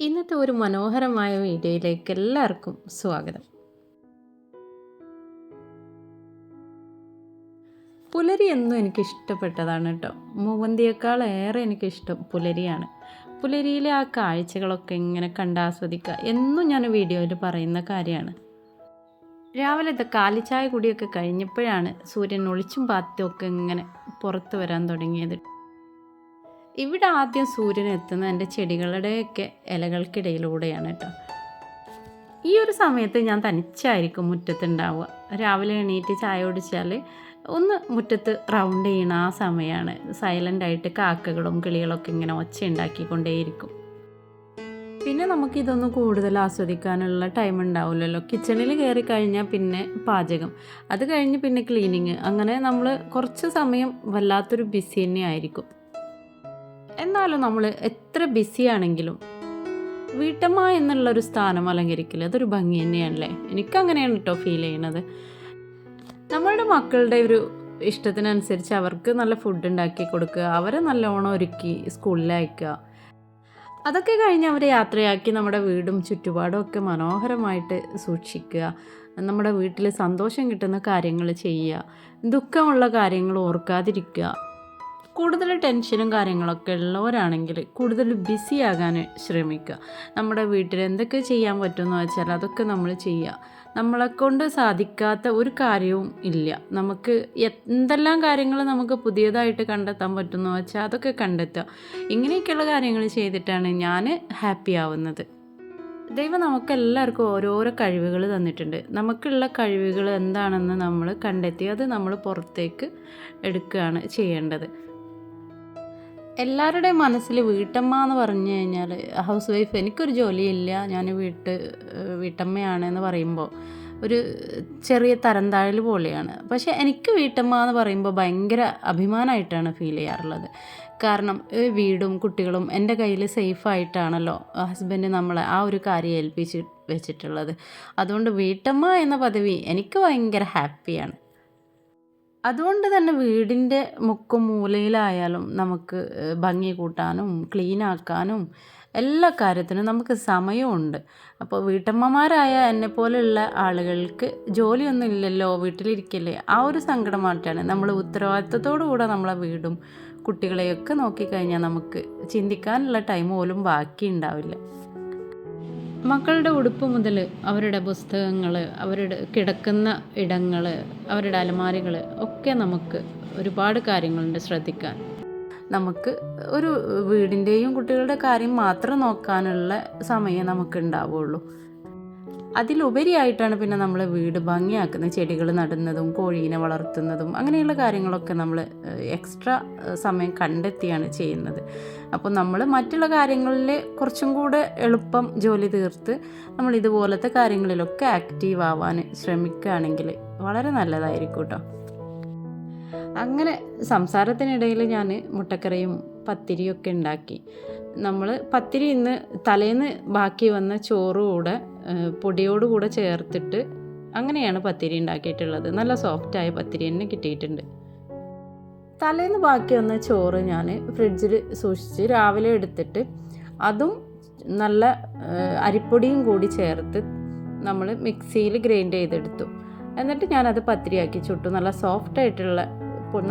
ഇന്നത്തെ ഒരു മനോഹരമായ വീഡിയോയിലേക്ക് എല്ലാവർക്കും സ്വാഗതം. പുലരി എന്നും എനിക്ക് ഇഷ്ടപ്പെട്ടതാണ് കേട്ടോ. മൂവന്തിയേക്കാൾ ഏറെ എനിക്കിഷ്ടം പുലരിയാണ്. പുലരിയിലെ ആ കാഴ്ചകളൊക്കെ ഇങ്ങനെ കണ്ടാസ്വദിക്കുക എന്നും ഞാൻ വീഡിയോയിൽ പറയുന്ന കാര്യമാണ്. രാവിലെ രാവിലത്തെ കാലിച്ചായ കുടിയൊക്കെ കഴിഞ്ഞപ്പോഴാണ് സൂര്യൻ ഒളിച്ചും പാത്തിയൊക്കെ ഇങ്ങനെ പുറത്ത് വരാൻ തുടങ്ങിയത്. ഇവിടെ ആദ്യം സൂര്യൻ എത്തുന്നത് എന്റെ ചെടികളുടെയൊക്കെ ഇലകൾക്കിടയിലൂടെയാണ് കേട്ടോ. ഈ ഒരു സമയത്ത് ഞാൻ തനിച്ചായിരിക്കും മുറ്റത്തുണ്ടാവുക. രാവിലെ എണീറ്റ് ചായ കുടിച്ചാൽ ഒന്ന് മുറ്റത്ത് റൗണ്ട് ചെയ്യണ ആ സമയമാണ്. സൈലന്റായിട്ട് കാക്കകളും കിളികളൊക്കെ ഇങ്ങനെ ഒച്ച ഉണ്ടാക്കിക്കൊണ്ടേയിരിക്കും. പിന്നെ നമുക്കിതൊന്നും കൂടുതൽ ആസ്വദിക്കാനുള്ള ടൈം ഉണ്ടാവില്ലല്ലോ. കിച്ചണിൽ കയറി കഴിഞ്ഞാൽ പിന്നെ പാചകം. അത് കഴിഞ്ഞ് പിന്നെ ക്ലീനിങ് അങ്ങനെ നമ്മൾ കുറച്ച് സമയം വല്ലാത്തൊരു ബിസി തന്നെ ആയിരിക്കും എന്നാലും നമ്മൾ എത്ര ബിസി ആണെങ്കിലും വീട്ടമ്മ എന്നുള്ളൊരു സ്ഥാനം അലങ്കരിക്കില്ല അതൊരു ഭംഗി തന്നെയാണല്ലേ? എനിക്കങ്ങനെയാണ് കേട്ടോ ഫീൽ ചെയ്യണത് നമ്മളുടെ മക്കളുടെ ഒരു ഇഷ്ടത്തിനനുസരിച്ച് അവർക്ക് നല്ല ഫുഡ് ഉണ്ടാക്കി കൊടുക്കുക അവരെ നല്ലോണം ഒരുക്കി സ്കൂളിൽ അയക്കുക. അതൊക്കെ കഴിഞ്ഞ് അവരെ യാത്രയാക്കി നമ്മുടെ വീടും ചുറ്റുപാടും ഒക്കെ മനോഹരമായിട്ട് സൂക്ഷിക്കുക നമ്മുടെ വീട്ടിൽ സന്തോഷം കിട്ടുന്ന കാര്യങ്ങൾ ചെയ്യുക ദുഃഖമുള്ള കാര്യങ്ങൾ ഓർക്കാതിരിക്കുക. കൂടുതൽ ടെൻഷനും കാര്യങ്ങളൊക്കെ ഉള്ളവരാണെങ്കിൽ കൂടുതൽ ബിസി ആകാൻ ശ്രമിക്കുക. നമ്മുടെ വീട്ടിൽ എന്തൊക്കെ ചെയ്യാൻ പറ്റുമെന്ന് വെച്ചാൽ അതൊക്കെ നമ്മൾ ചെയ്യുക. നമ്മളെക്കൊണ്ട് സാധിക്കാത്ത ഒരു കാര്യവും ഇല്ല. നമുക്ക് എന്തെല്ലാം കാര്യങ്ങൾ നമുക്ക് പുതിയതായിട്ട് കണ്ടെത്താൻ പറ്റുമെന്ന് വെച്ചാൽ അതൊക്കെ കണ്ടെത്തുക. ഇങ്ങനെയൊക്കെയുള്ള കാര്യങ്ങൾ ചെയ്തിട്ടാണ് ഞാൻ ഹാപ്പി ആവുന്നത്. ദൈവം നമുക്കെല്ലാവർക്കും ഓരോരോ കഴിവുകൾ തന്നിട്ടുണ്ട്. നമുക്കുള്ള കഴിവുകൾ എന്താണെന്ന് നമ്മൾ കണ്ടെത്തി അത് നമ്മൾ പുറത്തേക്ക് എടുക്കുകയാണ് ചെയ്യേണ്ടത്. എല്ലാവരുടെയും മനസ്സിൽ വീട്ടമ്മ എന്ന് പറഞ്ഞു കഴിഞ്ഞാൽ ഹൗസ് വൈഫ് എനിക്കൊരു ജോലിയില്ല. ഞാൻ വീട്ട് വീട്ടമ്മയാണ് എന്ന് പറയുമ്പോൾ ഒരു ചെറിയ തരംതാഴൽ പോലെയാണ്. പക്ഷേ എനിക്ക് വീട്ടമ്മ എന്ന് പറയുമ്പോൾ ഭയങ്കര അഭിമാനമായിട്ടാണ് ഫീൽ ചെയ്യാറുള്ളത്. കാരണം വീടും കുട്ടികളും എന്റെ കയ്യിൽ സേഫായിട്ടാണല്ലോ ഹസ്ബൻഡ് നമ്മളെ ആ ഒരു കാര്യം ഏൽപ്പിച്ച് വെച്ചിട്ടുള്ളത്. അതുകൊണ്ട് വീട്ടമ്മ എന്ന പദവി എനിക്ക് ഭയങ്കര ഹാപ്പിയാണ് അതുകൊണ്ട് തന്നെ വീടിന്റെ മുക്കും മൂലയിലായാലും നമുക്ക് ഭംഗി കൂട്ടാനും ക്ലീൻ ആക്കാനും എല്ലാ കാര്യത്തിനും നമുക്ക് സമയമുണ്ട്. അപ്പോൾ വീട്ടമ്മമാരായ എന്നെ പോലെയുള്ള ആളുകൾക്ക് ജോലിയൊന്നും ഇല്ലല്ലോ വീട്ടിലിരിക്കല്ലേ ആ ഒരു സങ്കടം മാറ്റാണ് നമ്മൾ ഉത്തരവാദിത്തത്തോടു കൂടെ നമ്മളെ വീടും കുട്ടികളെയൊക്കെ നോക്കിക്കഴിഞ്ഞാൽ നമുക്ക് ചിന്തിക്കാനുള്ള ടൈം പോലും ബാക്കി ഉണ്ടാവില്ല മക്കളുടെ ഉടുപ്പ് മുതൽ അവരുടെ പുസ്തകങ്ങൾ അവരുടെ കിടക്കുന്ന ഇടങ്ങൾ അവരുടെ അലമാരികൾ ഒക്കെ നമുക്ക് ഒരുപാട് കാര്യങ്ങളുണ്ട് ശ്രദ്ധിക്കാൻ. നമുക്ക് ഒരു വീടിന്റെയും കുട്ടികളുടെ കാര്യം മാത്രം നോക്കാനുള്ള സമയം നമുക്ക് ഉണ്ടാവുള്ളൂ അതിലുപരിയായിട്ടാണ് പിന്നെ നമ്മൾ വീട് ഭംഗിയാക്കുന്നത് ചെടികൾ നടുന്നതും കോഴീനെ വളർത്തുന്നതും അങ്ങനെയുള്ള കാര്യങ്ങളൊക്കെ നമ്മൾ എക്സ്ട്രാ സമയം കണ്ടെത്തിയാണ് ചെയ്യുന്നത്. അപ്പോൾ നമ്മൾ മറ്റുള്ള കാര്യങ്ങളിൽ കുറച്ചും കൂടെ എളുപ്പം ജോലി തീർത്ത് നമ്മൾ ഇതുപോലത്തെ കാര്യങ്ങളിലൊക്കെ ആക്റ്റീവ് ആവാൻ ശ്രമിക്കുകയാണെങ്കിൽ വളരെ നല്ലതായിരിക്കും കേട്ടോ അങ്ങനെ സംസാരത്തിനിടയിൽ ഞാൻ മുട്ടക്കറിയും പത്തിരിയൊക്കെ ഉണ്ടാക്കി. നമ്മൾ പത്തിരി ഇന്ന് തലേന്ന് ബാക്കി വന്ന ചോറ് കൂടെ ചേർത്തിട്ട് അങ്ങനെയാണ് പത്തിരി ഉണ്ടാക്കിയിട്ടുള്ളത്. നല്ല സോഫ്റ്റായ പത്തിരി തന്നെ കിട്ടിയിട്ടുണ്ട്. തലേന്ന് ബാക്കി വന്ന ചോറ് ഞാൻ ഫ്രിഡ്ജിൽ സൂക്ഷിച്ച് രാവിലെ എടുത്തിട്ട് അതും നല്ല അരിപ്പൊടിയും കൂടി ചേർത്ത് നമ്മൾ മിക്സിയിൽ ഗ്രൈൻഡ് ചെയ്തെടുത്തു. എന്നിട്ട് ഞാനത് പത്തിരിയാക്കി ചുട്ടു. നല്ല സോഫ്റ്റ് ആയിട്ടുള്ള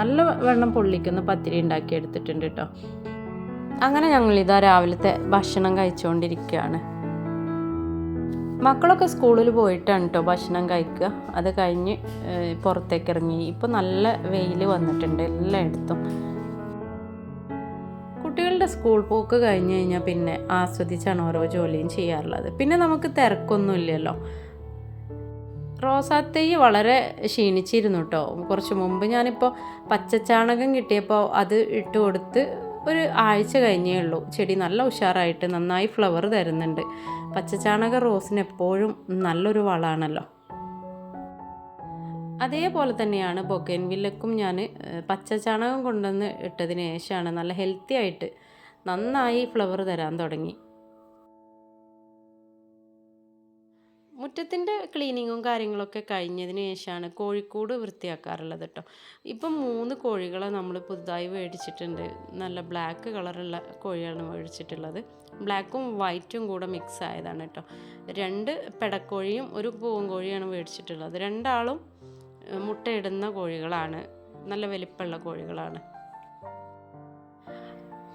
നല്ല വെള്ളം പൊള്ളിക്കുന്ന പത്തിരി ഉണ്ടാക്കി എടുത്തിട്ടുണ്ട് കേട്ടോ അങ്ങനെ ഞങ്ങൾ ഇതാ രാവിലത്തെ ഭക്ഷണം കഴിച്ചുകൊണ്ടിരിക്കുകയാണ് മക്കളൊക്കെ സ്കൂളിൽ പോയിട്ടാണ് കേട്ടോ ഭക്ഷണം കഴിക്കുക. അത് കഴിഞ്ഞ് പുറത്തേക്ക് ഇറങ്ങി. ഇപ്പോൾ നല്ല വെയിൽ വന്നിട്ടുണ്ട് എല്ലായിടത്തും. കുട്ടികളുടെ സ്കൂൾ പോക്ക് കഴിഞ്ഞ് കഴിഞ്ഞാൽ പിന്നെ ആസ്വദിച്ചാണ് ഓരോ ജോലിയും ചെയ്യാറുള്ളത്. പിന്നെ നമുക്ക് തിരക്കൊന്നുമില്ലല്ലോ റോസാത്തൈ വളരെ ക്ഷീണിച്ചിരുന്നു കേട്ടോ കുറച്ച് മുമ്പ് ഞാനിപ്പോൾ പച്ചച്ചാണകം കിട്ടിയപ്പോൾ അത് ഇട്ട് കൊടുത്ത് ഒരു ആഴ്ച കഴിഞ്ഞേ ഉള്ളൂ. ചെടി നല്ല ഉഷാറായിട്ട് നന്നായി ഫ്ലവർ തരുന്നുണ്ട്. പച്ചച്ചാണക റോസിന് എപ്പോഴും നല്ലൊരു വളമാണല്ലോ അതേപോലെ തന്നെയാണ് ബൊക്കൻവില്ലക്കും ഞാൻ പച്ചച്ചാണകം കൊണ്ടുവന്ന് ഇട്ടതിന് ശേഷമാണ് നല്ല ഹെൽത്തി ആയിട്ട് നന്നായി ഫ്ലവർ തരാൻ തുടങ്ങി. മുറ്റത്തിന്റെ ക്ലീനിങ്ങും കാര്യങ്ങളൊക്കെ കഴിഞ്ഞതിന് ശേഷമാണ് കോഴിക്കൂട് വൃത്തിയാക്കാറുള്ളത് കേട്ടോ. ഇപ്പം മൂന്ന് കോഴികളെ നമ്മൾ പുതുതായി മേടിച്ചിട്ടുണ്ട്. നല്ല ബ്ലാക്ക് കളറുള്ള കോഴിയാണ് മേടിച്ചിട്ടുള്ളത്. ബ്ലാക്കും വൈറ്റും കൂടെ മിക്സ് ആയതാണ് കേട്ടോ. രണ്ട് പെടക്കോഴിയും ഒരു പൂവൻകോഴിയാണ് മേടിച്ചിട്ടുള്ളത്. രണ്ടാളും മുട്ടയിടുന്ന കോഴികളാണ്. നല്ല വലിപ്പമുള്ള കോഴികളാണ്.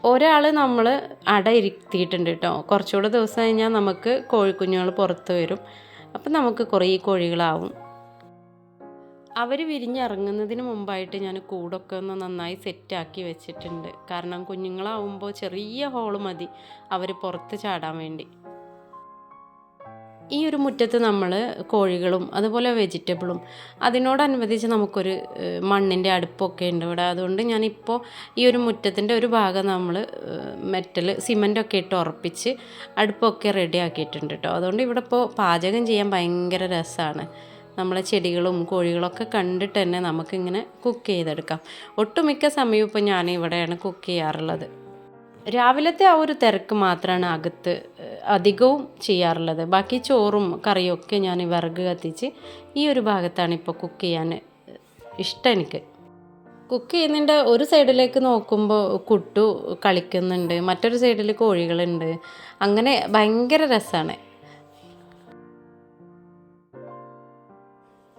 ഒരാൾ നമ്മൾ അട ഇരുത്തിയിട്ടുണ്ട് കേട്ടോ. കുറച്ചുകൂടെ ദിവസം കഴിഞ്ഞാൽ നമുക്ക് കോഴിക്കുഞ്ഞുങ്ങൾ പുറത്ത് വരും. അപ്പം നമുക്ക് കുറേ കോഴികളാവും. അവർ വിരിഞ്ഞിറങ്ങുന്നതിന് മുമ്പായിട്ട് ഞാൻ കൂടൊക്കെ ഒന്ന് നന്നായി സെറ്റാക്കി വെച്ചിട്ടുണ്ട്. കാരണം കുഞ്ഞുങ്ങളാവുമ്പോൾ ചെറിയ ഹോൾ മതി അവർ പുറത്ത് ചാടാൻ വേണ്ടി. ഈ ഒരു മുറ്റത്ത് നമ്മൾ കോഴികളും അതുപോലെ വെജിറ്റബിളും അതിനോടനുബന്ധിച്ച് നമുക്കൊരു മണ്ണിന്റെ അടുപ്പൊക്കെ ഉണ്ട് ഇവിടെ. അതുകൊണ്ട് ഞാനിപ്പോൾ ഈ ഒരു മുറ്റത്തിന്റെ ഒരു ഭാഗം നമ്മൾ മെറ്റൽ സിമന്റൊക്കെ ഇട്ട് ഉറപ്പിച്ച് അടുപ്പൊക്കെ റെഡി ആക്കിയിട്ടുണ്ട് കേട്ടോ അതുകൊണ്ട് ഇവിടെ ഇപ്പോൾ പാചകം ചെയ്യാൻ ഭയങ്കര രസമാണ് നമ്മളെ ചെടികളും കോഴികളൊക്കെ കണ്ടിട്ട് തന്നെ നമുക്കിങ്ങനെ കുക്ക് ചെയ്തെടുക്കാം. ഒട്ടുമിക്ക സമയവും ഇപ്പോൾ ഞാൻ ഇവിടെയാണ് കുക്ക് ചെയ്യാറുള്ളത്. രാവിലത്തെ ആ ഒരു തിരക്ക് മാത്രമാണ് അകത്ത് അധികവും ചെയ്യാറുള്ളത്. ബാക്കി ചോറും കറിയൊക്കെ ഞാൻ വിറക് കത്തിച്ച് ഈ ഒരു ഭാഗത്താണ് ഇപ്പോൾ കുക്ക് ചെയ്യാൻ ഇഷ്ടം എനിക്ക്. കുക്ക് ചെയ്യുന്നതിന്റെ ഒരു സൈഡിലേക്ക് നോക്കുമ്പോൾ കുട്ടു കളിക്കുന്നുണ്ട് മറ്റൊരു സൈഡിൽ കോഴികളുണ്ട്. അങ്ങനെ ഭയങ്കര രസമാണ്.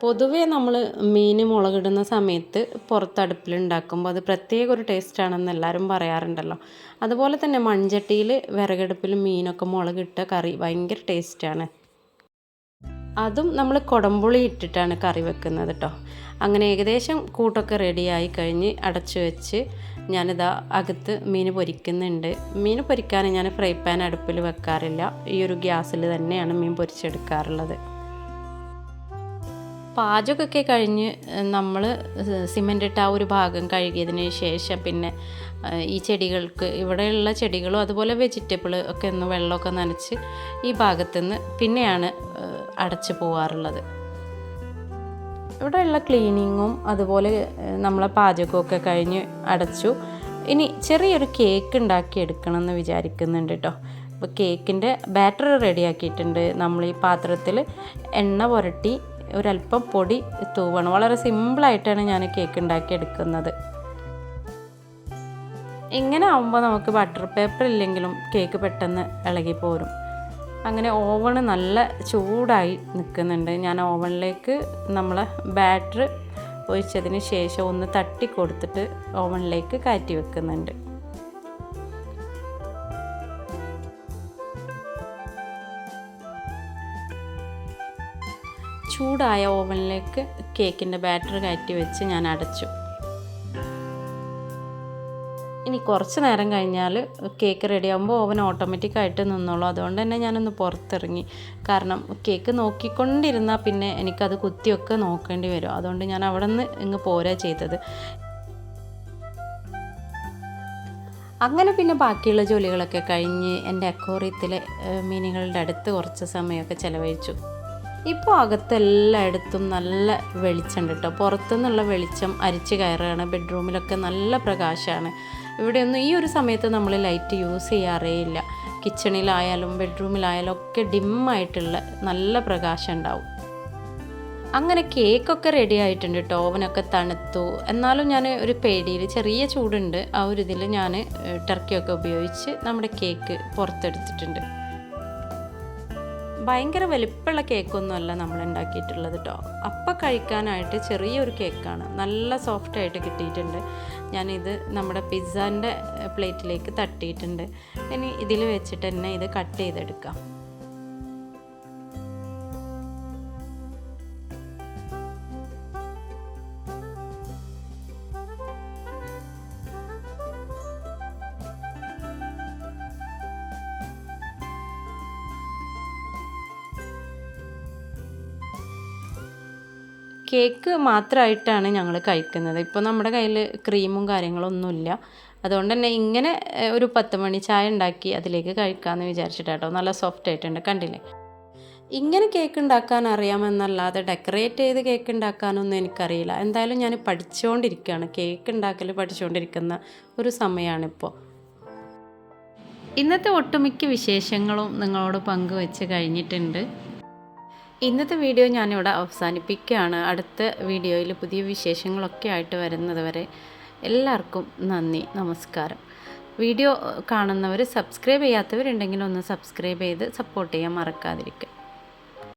പൊതുവേ നമ്മൾ മീൻ മുളകിടുന്ന സമയത്ത് പുറത്ത് അടുപ്പിലുണ്ടാക്കുമ്പോൾ അത് പ്രത്യേക ഒരു ടേസ്റ്റാണെന്ന് എല്ലാവരും പറയാറുണ്ടല്ലോ. അതുപോലെ തന്നെ മൺചട്ടിയിൽ വിറകടുപ്പിൽ മീനൊക്കെ മുളകിട്ട കറി ഭയങ്കര ടേസ്റ്റാണ് അതും നമ്മൾ കുടംപുളി ഇട്ടിട്ടാണ് കറി വെക്കുന്നത് കേട്ടോ അങ്ങനെ ഏകദേശം കൂട്ടൊക്കെ റെഡിയായി കഴിഞ്ഞ് അടച്ചു വെച്ച് ഞാനിതാ അകത്ത് മീൻ പൊരിക്കുന്നുണ്ട്. മീൻ പൊരിക്കാൻ ഞാൻ ഫ്രൈ പാൻ അടുപ്പിൽ വെക്കാറില്ല. ഈ ഒരു ഗ്യാസിൽ തന്നെയാണ് മീൻ പൊരിച്ചെടുക്കാറുള്ളത്. പാചകമൊക്കെ കഴിഞ്ഞ് നമ്മൾ സിമന്റ് ഇട്ട ആ ഒരു ഭാഗം കഴുകിയതിന് ശേഷം പിന്നെ ഈ ചെടികൾക്ക് ഇവിടെയുള്ള ചെടികളും അതുപോലെ വെജിറ്റബിൾ ഒക്കെ ഒന്ന് വെള്ളമൊക്കെ നനച്ച് ഈ ഭാഗത്തുനിന്ന് പിന്നെയാണ് അടച്ചു പോവാറുള്ളത്. ഇവിടെയുള്ള ക്ലീനിങ്ങും അതുപോലെ നമ്മളെ പാചകമൊക്കെ കഴിഞ്ഞ് അടച്ചു. ഇനി ചെറിയൊരു കേക്ക് ഉണ്ടാക്കി എടുക്കണം എന്ന് വിചാരിക്കുന്നുണ്ട് കേട്ടോ അപ്പോൾ കേക്കിന്റെ ബാറ്റർ റെഡിയാക്കിയിട്ടുണ്ട്. നമ്മൾ ഈ പാത്രത്തിൽ എണ്ണ പുരട്ടി ഒരല്പം പൊടി തൂവണം. വളരെ സിമ്പിളായിട്ടാണ് ഞാൻ കേക്ക് ഉണ്ടാക്കി എടുക്കുന്നത് ഇങ്ങനെ ആകുമ്പോൾ നമുക്ക് ബട്ടർ പേപ്പർ ഇല്ലെങ്കിലും കേക്ക് പെട്ടെന്ന് ഇളകി പോരും. അങ്ങനെ ഓവണ് നല്ല ചൂടായി നിൽക്കുന്നുണ്ട് ഞാൻ ഓവണിലേക്ക് നമ്മൾ ബാറ്റർ ഒഴിച്ചതിന് ശേഷം ഒന്ന് തട്ടി കൊടുത്തിട്ട് ഓവണിലേക്ക് കയറ്റി വെക്കുന്നുണ്ട് ചൂടായ ഓവനിലേക്ക് കേക്കിന്റെ ബാറ്റർ കയറ്റി വെച്ച് ഞാൻ അടച്ചു. ഇനി കുറച്ച് നേരം കഴിഞ്ഞാൽ കേക്ക് റെഡി ആകുമ്പോൾ ഓവൻ ഓട്ടോമാറ്റിക്കായിട്ട് നിന്നോളൂ. അതുകൊണ്ട് തന്നെ ഞാനൊന്ന് പുറത്തിറങ്ങി. കാരണം കേക്ക് നോക്കിക്കൊണ്ടിരുന്നാൽ പിന്നെ എനിക്കത് കുത്തിയൊക്കെ നോക്കേണ്ടി വരും. അതുകൊണ്ട് ഞാൻ അവിടെ നിന്ന് ഇങ്ങ് പോരാ ചെയ്തത്. അങ്ങനെ പിന്നെ ബാക്കിയുള്ള ജോലികളൊക്കെ കഴിഞ്ഞ് എന്റെ അക്വോറിയത്തിലെ മീനുകളുടെ അടുത്ത് കുറച്ച് സമയമൊക്കെ ചിലവഴിച്ചു. ഇപ്പോൾ അകത്തെല്ലായിടത്തും നല്ല വെളിച്ചമുണ്ട് കേട്ടോ പുറത്തുനിന്നുള്ള വെളിച്ചം അരിച്ച് കയറുകയാണ്. ബെഡ്റൂമിലൊക്കെ നല്ല പ്രകാശമാണ്. ഇവിടെയൊന്നും ഈ ഒരു സമയത്ത് നമ്മൾ ലൈറ്റ് യൂസ് ചെയ്യാറേ ഇല്ല. കിച്ചണിലായാലും ബെഡ്റൂമിലായാലും ഒക്കെ ഡിമ്മായിട്ടുള്ള നല്ല പ്രകാശം ഉണ്ടാവും. അങ്ങനെ കേക്കൊക്കെ റെഡി ആയിട്ടുണ്ട് കേട്ടോ ഓവനൊക്കെ തണുത്തു. എന്നാലും ഞാൻ ഒരു പേടിയിൽ ചെറിയ ചൂടുണ്ട്. ആ ഒരു ഇതിൽ ഞാൻ ടർക്കിയൊക്കെ ഉപയോഗിച്ച് നമ്മുടെ കേക്ക് പുറത്തെടുത്തിട്ടുണ്ട്. ഭയങ്കര വലിപ്പമുള്ള കേക്കൊന്നുമല്ല നമ്മൾ ഉണ്ടാക്കിയിട്ടുള്ളത് കേട്ടോ അപ്പം കഴിക്കാനായിട്ട് ചെറിയൊരു കേക്കാണ്. നല്ല സോഫ്റ്റായിട്ട് കിട്ടിയിട്ടുണ്ട്. ഞാനിത് നമ്മുടെ പിസ്സാന്റെ പ്ലേറ്റിലേക്ക് തട്ടിയിട്ടുണ്ട്. ഇനി ഇതിൽ വെച്ചിട്ട് തന്നെ ഇത് കട്ട് ചെയ്തെടുക്കാം. കേക്ക് മാത്രമായിട്ടാണ് ഞങ്ങൾ കഴിക്കുന്നത്. ഇപ്പോൾ നമ്മുടെ കയ്യിൽ ക്രീമും കാര്യങ്ങളൊന്നുമില്ല. അതുകൊണ്ട് തന്നെ ഇങ്ങനെ ഒരു പത്ത് മണി ചായ ഉണ്ടാക്കി അതിലേക്ക് കഴിക്കാമെന്ന് വിചാരിച്ചിട്ടാട്ടോ. നല്ല സോഫ്റ്റ് ആയിട്ടുണ്ട്. കണ്ടില്ലേ? ഇങ്ങനെ കേക്ക് ഉണ്ടാക്കാൻ അറിയാമെന്നല്ലാതെ ഡെക്കറേറ്റ് ചെയ്ത് കേക്ക് ഉണ്ടാക്കാനൊന്നും എനിക്കറിയില്ല. എന്തായാലും ഞാൻ പഠിച്ചുകൊണ്ടിരിക്കുകയാണ് കേക്ക് ഉണ്ടാക്കൽ പഠിച്ചുകൊണ്ടിരിക്കുന്ന ഒരു സമയമാണിപ്പോൾ ഇന്നത്തെ ഒട്ടുമിക്ക വിശേഷങ്ങളും നിങ്ങളോട് പങ്കുവെച്ച് കഴിഞ്ഞിട്ടുണ്ട്. ഇന്നത്തെ വീഡിയോ ഞാനിവിടെ അവസാനിപ്പിക്കുകയാണ്. അടുത്ത വീഡിയോയിൽ പുതിയ വിശേഷങ്ങളൊക്കെ ആയിട്ട് വരുന്നത് വരെ എല്ലാവർക്കും നന്ദി നമസ്കാരം. വീഡിയോ കാണുന്നവർ സബ്സ്ക്രൈബ് ചെയ്യാത്തവരുണ്ടെങ്കിൽ ഒന്ന് സബ്സ്ക്രൈബ് ചെയ്ത് സപ്പോർട്ട് ചെയ്യാൻ മറക്കാതിരിക്കുക.